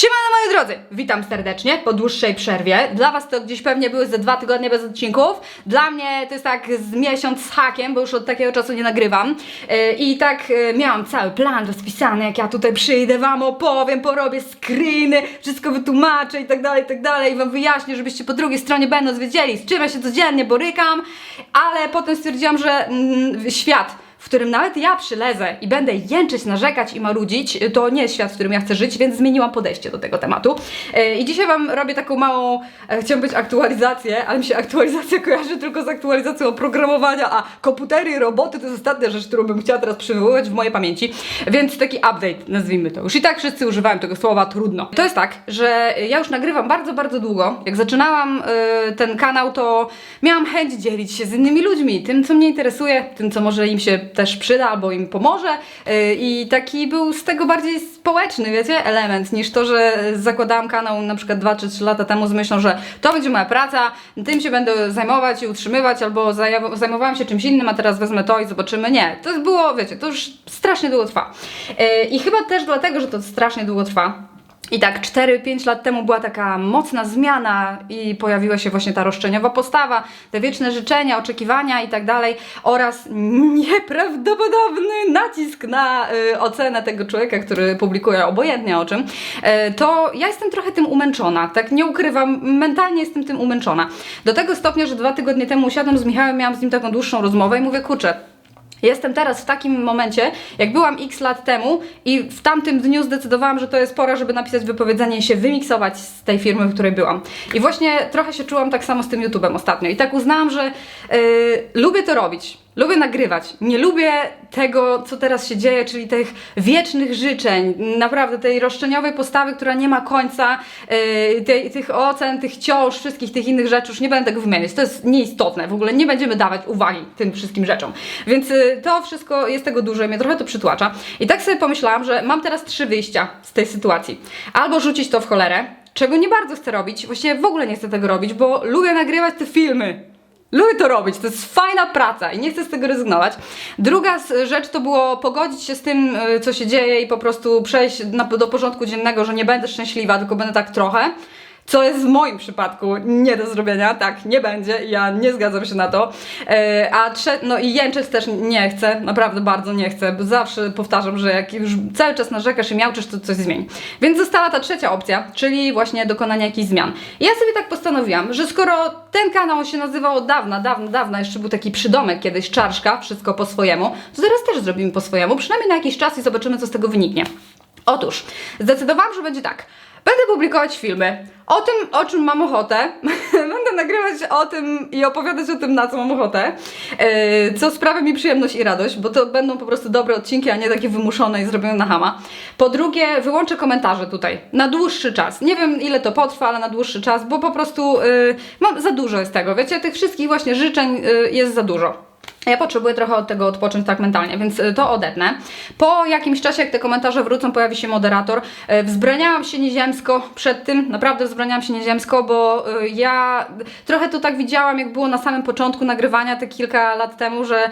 Siemano moi drodzy, witam serdecznie po dłuższej przerwie. Dla was to gdzieś pewnie były ze dwa tygodnie bez odcinków. Dla mnie to jest tak z miesiąc z hakiem, bo już od takiego czasu nie nagrywam. Yy, I tak yy, miałam cały plan rozpisany, jak ja tutaj przyjdę, wam opowiem, porobię screeny, wszystko wytłumaczę i tak dalej, i tak dalej. I wam wyjaśnię, żebyście po drugiej stronie będąc wiedzieli, z czym ja się codziennie borykam. Ale potem stwierdziłam, że mm, świat w którym nawet ja przylezę i będę jęczeć, narzekać i marudzić, to nie jest świat, w którym ja chcę żyć, więc zmieniłam podejście do tego tematu. E, I dzisiaj Wam robię taką małą, e, chciałam być aktualizację, ale mi się aktualizacja kojarzy tylko z aktualizacją oprogramowania, a komputery i roboty to jest ostatnia rzecz, którą bym chciała teraz przywoływać w mojej pamięci, więc taki update, nazwijmy to. Już i tak wszyscy używałem tego słowa, trudno. To jest tak, że ja już nagrywam bardzo, bardzo długo. Jak zaczynałam e, ten kanał, to miałam chęć dzielić się z innymi ludźmi, tym, co mnie interesuje, tym, co może im się też przyda albo im pomoże yy, i taki był z tego bardziej społeczny, wiecie, element niż to, że zakładałam kanał na przykład 2 czy 3 lata temu z myślą, że to będzie moja praca, tym się będę zajmować i utrzymywać albo zajmowałam się czymś innym, a teraz wezmę to i zobaczymy. Nie, to było, wiecie, to już strasznie długo trwa. Yy, I chyba też dlatego, że to strasznie długo trwa, i tak 4-5 lat temu była taka mocna zmiana i pojawiła się właśnie ta roszczeniowa postawa, te wieczne życzenia, oczekiwania i tak dalej oraz nieprawdopodobny nacisk na y, ocenę tego człowieka, który publikuje obojętnie o czym, y, to ja jestem trochę tym umęczona, tak nie ukrywam, mentalnie jestem tym umęczona. Do tego stopnia, że dwa tygodnie temu usiadłam z Michałem, miałam z nim taką dłuższą rozmowę i mówię, kurczę, Jestem teraz w takim momencie, jak byłam x lat temu i w tamtym dniu zdecydowałam, że to jest pora, żeby napisać wypowiedzenie i się wymiksować z tej firmy, w której byłam. I właśnie trochę się czułam tak samo z tym YouTube'em ostatnio. I tak uznałam, że yy, lubię to robić. Lubię nagrywać. Nie lubię tego, co teraz się dzieje, czyli tych wiecznych życzeń, naprawdę tej roszczeniowej postawy, która nie ma końca, yy, tej, tych ocen, tych ciąż, wszystkich tych innych rzeczy. Już nie będę tego wymieniać. To jest nieistotne. W ogóle nie będziemy dawać uwagi tym wszystkim rzeczom. Więc yy, to wszystko jest tego dużo i mnie trochę to przytłacza. I tak sobie pomyślałam, że mam teraz trzy wyjścia z tej sytuacji. Albo rzucić to w cholerę, czego nie bardzo chcę robić. Właściwie w ogóle nie chcę tego robić, bo lubię nagrywać te filmy. Lubię to robić, to jest fajna praca i nie chcę z tego rezygnować. Druga rzecz to było pogodzić się z tym, y, co się dzieje i po prostu przejść do porządku dziennego, że nie będę szczęśliwa, tylko będę tak trochę. Co jest w moim przypadku nie do zrobienia, tak, nie będzie, ja nie zgadzam się na to. E, a trze- no i jęczeć też nie chcę, naprawdę bardzo nie chcę, bo zawsze powtarzam, że jak już cały czas narzekasz i miałczysz, to coś zmieni. Więc została ta trzecia opcja, czyli właśnie dokonanie jakichś zmian. I ja sobie tak postanowiłam, że skoro ten kanał się nazywał od dawna, dawna, dawna, jeszcze był taki przydomek kiedyś, czarszka, wszystko po swojemu, to teraz też zrobimy po swojemu, przynajmniej na jakiś czas i zobaczymy, co z tego wyniknie. Otóż, zdecydowałam, że będzie tak. Będę publikować filmy o tym, o czym mam ochotę. Będę nagrywać o tym i opowiadać o tym, na co mam ochotę. Yy, co sprawia mi przyjemność i radość, bo to będą po prostu dobre odcinki, a nie takie wymuszone i zrobione na hama. Po drugie, wyłączę komentarze tutaj na dłuższy czas. Nie wiem, ile to potrwa, ale na dłuższy czas, bo po prostu yy, mam za dużo jest tego. Wiecie, tych wszystkich właśnie życzeń yy, jest za dużo. Ja potrzebuję trochę od tego odpocząć tak mentalnie, więc y, to odetnę. Po jakimś czasie, jak te komentarze wrócą, pojawi się moderator. Y, Wzbraniałam się nieziemsko przed tym, naprawdę wzbraniałam się nieziemsko, bo y, ja trochę to tak widziałam, jak było na samym początku nagrywania te kilka lat temu, że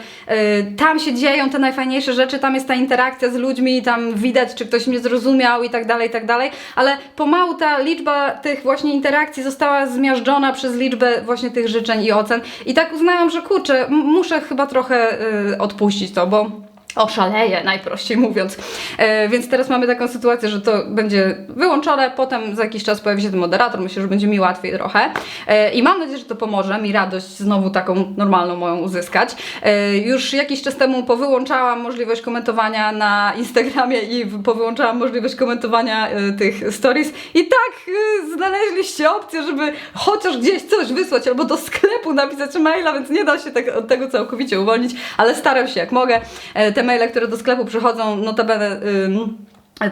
tam się dzieją te najfajniejsze rzeczy, tam jest ta interakcja z ludźmi, tam widać, czy ktoś mnie zrozumiał i tak dalej, i tak dalej, ale pomału ta liczba tych właśnie interakcji została zmiażdżona przez liczbę właśnie tych życzeń i ocen i tak uznałam, że kurczę, muszę chyba trochę y, odpuścić to, bo oszaleję, najprościej mówiąc. E, więc teraz mamy taką sytuację, że to będzie wyłączone, potem za jakiś czas pojawi się ten moderator, myślę, że będzie mi łatwiej trochę. E, I mam nadzieję, że to pomoże mi radość znowu taką normalną moją uzyskać. E, już jakiś czas temu powyłączałam możliwość komentowania na Instagramie i powyłączałam możliwość komentowania e, tych stories i tak e, znaleźliście opcję, żeby chociaż gdzieś coś wysłać albo do sklepu napisać maila, więc nie da się tak, od tego całkowicie uwolnić, ale staram się jak mogę. E, Te maile, które do sklepu przychodzą, notabene... Ym,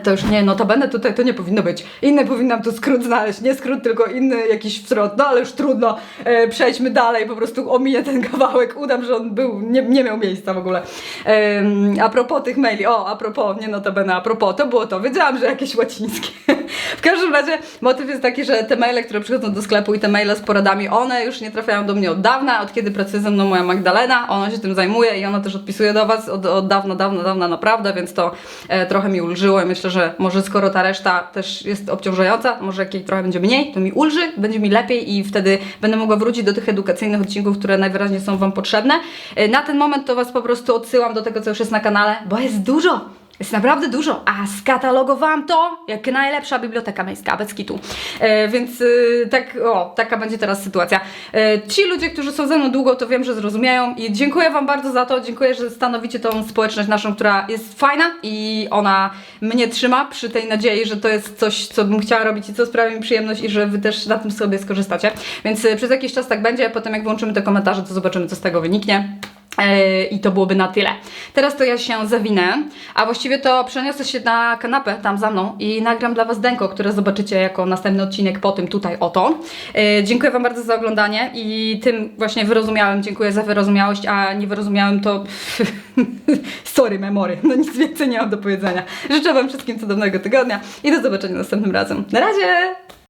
to już nie, notabene tutaj to nie powinno być. Inny powinnam tu skrót znaleźć, nie skrót, tylko inny jakiś wzrot. No ale już trudno, e, przejdźmy dalej, po prostu omiję ten kawałek, udam, że on był, nie, nie miał miejsca w ogóle. A propos tych maili, o, a propos, nie notabene, a propos, to było to, wiedziałam, że jakieś łacińskie. w każdym razie motyw jest taki, że te maile, które przychodzą do sklepu i te maile z poradami, one już nie trafiają do mnie od dawna, od kiedy pracuje ze mną moja Magdalena, ona się tym zajmuje i ona też odpisuje do Was od, od dawna, dawna, dawna naprawdę, więc to e, trochę mi ulżyło i myślę, że może skoro ta reszta też jest obciążająca, może jak jej trochę będzie mniej, to mi ulży, będzie mi lepiej i wtedy będę mogła wrócić do tych edukacyjnych odcinków, które najwyraźniej są Wam potrzebne. E, na ten moment to Was po prostu odsyłam do tego, co już jest na kanale, bo jest dużo. Jest naprawdę dużo, a skatalogowałam to jak najlepsza biblioteka miejska, bez kitu. E, więc e, tak, o, taka będzie teraz sytuacja. E, ci ludzie, którzy są ze mną długo, to wiem, że zrozumieją i dziękuję Wam bardzo za to. Dziękuję, że stanowicie tą społeczność naszą, która jest fajna i ona mnie trzyma przy tej nadziei, że to jest coś, co bym chciała robić i co sprawia mi przyjemność i że Wy też na tym sobie skorzystacie. Więc e, przez jakiś czas tak będzie, potem jak włączymy te komentarze, to zobaczymy, co z tego wyniknie. E, I to byłoby na tyle. Teraz to ja się zawinę, a właściwie to przeniosę się na kanapę tam za mną i nagram dla Was denko, które zobaczycie jako następny odcinek po tym tutaj oto. E, dziękuję Wam bardzo za oglądanie i tym właśnie wyrozumiałym dziękuję za wyrozumiałość, a nie wyrozumiałym to sorry memory, no nic więcej nie mam do powiedzenia. Życzę Wam wszystkim cudownego tygodnia i do zobaczenia następnym razem. Na razie!